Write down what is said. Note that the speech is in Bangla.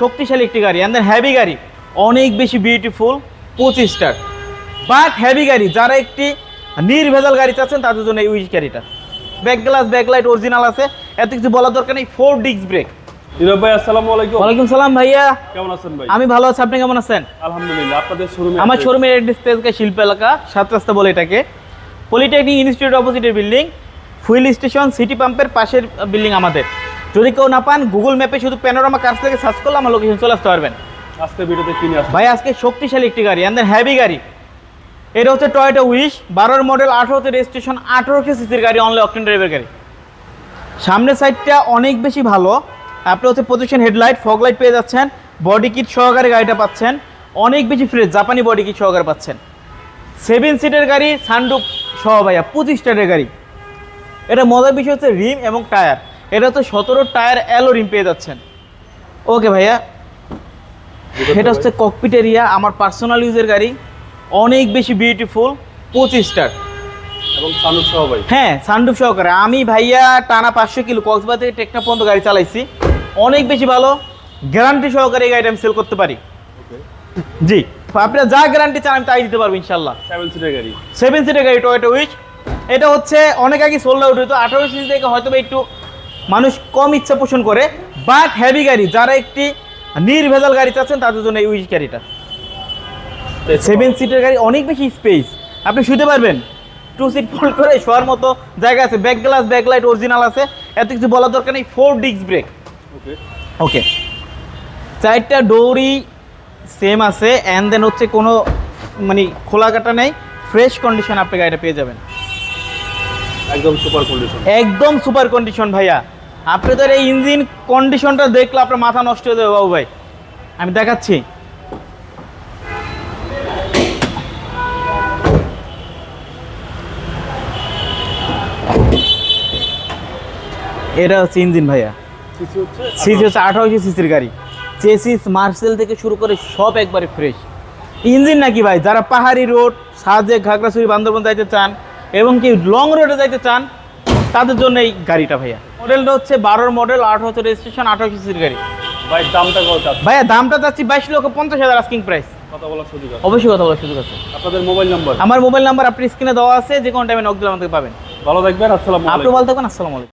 শক্তিশালী একটি গাড়ি অ্যান্ড হ্যাভি গাড়ি অনেক বেশি বিউটিফুল পঁচিশ স্টার বাট হ্যাভি গাড়ি যারা একটি নির্ভেজাল গাড়ি চাচ্ছেন তাদের জন্য এই উইচ গাড়িটা। Back glass back light original আছে। এত কিছু বলার দরকার নেই ফোর ডিস্ক ব্রেক ভাই আসসালামু আলাইকুম। ওয়ালাইকুম সালাম ভাইয়া। কেমন আছেন ভাই? আমি ভালো আছি আপনি কেমন আছেন? আলহামদুলিল্লাহ আপনাদের শোরুমে আমার শোরুমের অ্যাড্রেস তেজগাঁ শিল্প এলাকা সাত রাস্তা বলে এটাকে। পলিটেকনিক ইনস্টিটিউট অপোজিটের বিল্ডিং ফুয়েল স্টেশন সিটি পাম্পের পাশের বিল্ডিং আমাদের। যদি কেউ না পান গুগল ম্যাপে শুধু প্যানোরামা কার্স থেকে সার্চ করলে আমার লোকেশন চলে আসতে পারবেন। আজকে ভিডিওতে কিনে আসছেন ভাই আজকে শক্তিশালী একটি গাড়ি অ্যান্ড হ্যাভি গাড়ি। এটা হচ্ছে টয়োটা উইশ বারোর মডেল আঠারোতে রেজিস্ট্রেশন আঠারোশো সিসির গাড়ি অনলি অকটেন ড্রাইভের গাড়ি। সামনের সাইডটা অনেক বেশি ভালো। আপনি হচ্ছে পজিশন হেডলাইট ফগ লাইট পেয়ে যাচ্ছেন। বডি কিট সহকারে গাড়িটা পাচ্ছেন। অনেক বেশি ফ্রেশ জাপানি বডি কিট সহকারে পাচ্ছেন। সেভেন সিটের গাড়ি সানডুপ সহ ভাইয়া পঁচিশ টায়ারের গাড়ি। এটা মজার বিষয় হচ্ছে রিম এবং টায়ার। এটা তো সতেরো টায়ার অ্যালো রিম পেয়ে যাচ্ছেন। ওকে ভাইয়া এটা হচ্ছে ককপিট এরিয়া আমার পার্সোনাল ইউজের গাড়ি অনেক বেশি বিউটিফুল পঁচিশ স্টার এবং সানুর সহ ভাই। হ্যাঁ সানডুপ সহকারে। আমি ভাইয়া টানা পাঁচশো কিলো কক্সবাজার থেকে টেকনা পর্যন্ত গাড়ি চালাইছি। অনেক বেশি ভালো গ্যারান্টি সহকারে এই গাড়িটা আমি সেল করতে পারি। জি আপনারা যা গ্যারান্টি চান আমি তাই দিতে পারব ইনশাল্লাহ সেভেন সিটের গাড়ি। সেভেন সিটের গাড়ি টয়েটো উইচ এটা হচ্ছে অনেক আগে সোল্ড আউট হতো আঠারো সিসি থেকে হয়তো একটু মানুষ কম ইচ্ছা পোষণ করে বাট হ্যাভি গাড়ি যারা একটি নির্ভেজাল গাড়ি চাচ্ছেন তাদের জন্য এই উইচ গাড়িটা। সেভেন সিটের গাড়ি অনেক বেশি স্পেস আপনি শুতে পারবেন। টু সিট ফোল্ড করে শোয়ার মতো জায়গা আছে। Back glass back light original আছে। এত কিছু বলার দরকার নেই। Four disc brake okay okay চারটা ডোরই সেম আছে। অ্যান্ড দেন হচ্ছে কোনো মানে খোলা কাটা নেই। ফ্রেশ কন্ডিশন আপনি গাড়িটা পেয়ে যাবেন। একদম সুপার কন্ডিশন একদম সুপার কন্ডিশন ভাইয়া। আপনাদের এই ইঞ্জিন কন্ডিশনটা দেখলে আপনার মাথা নষ্ট হয়ে যাবে, বাবু ভাই। আমি দেখাচ্ছি। এটা হচ্ছে ইঞ্জিন ভাইয়া। সিসি হচ্ছে আঠারোশো সিসির গাড়ি। চেসিস মার্সেল থেকে শুরু করে সব একবারে ফ্রেশ ইঞ্জিন নাকি ভাই? যারা পাহাড়ি রোড সাজে ঘাগড়াছড়ি, বান্দরবন যাইতে চান, এবং কি লং রোডে যাইতে চান তাদের জন্য এই গাড়িটা ভাইয়া। মডেলটা হচ্ছে বারোর মডেল আট হচ্ছে রেজিস্ট্রেশন আঠারো সিসির গাড়ি। ভাই দামটা কত ভাইয়া দামটা চাচ্ছি বাইশ লক্ষ পঞ্চাশ হাজার আস্কিং প্রাইস কথা বলার সুযোগ আছে। অবশ্যই কথা বলার সুযোগ আছে। আপনাদের মোবাইল নাম্বার আমার মোবাইল নাম্বার আপনি স্ক্রিনে দেওয়া আছে যে কোনো টাইমে নক দিলে আমাকে পাবেন। ভালো থাকবেন আসসালামু আপনি ভালো থাকবেন আসসালামু আলাইকুম।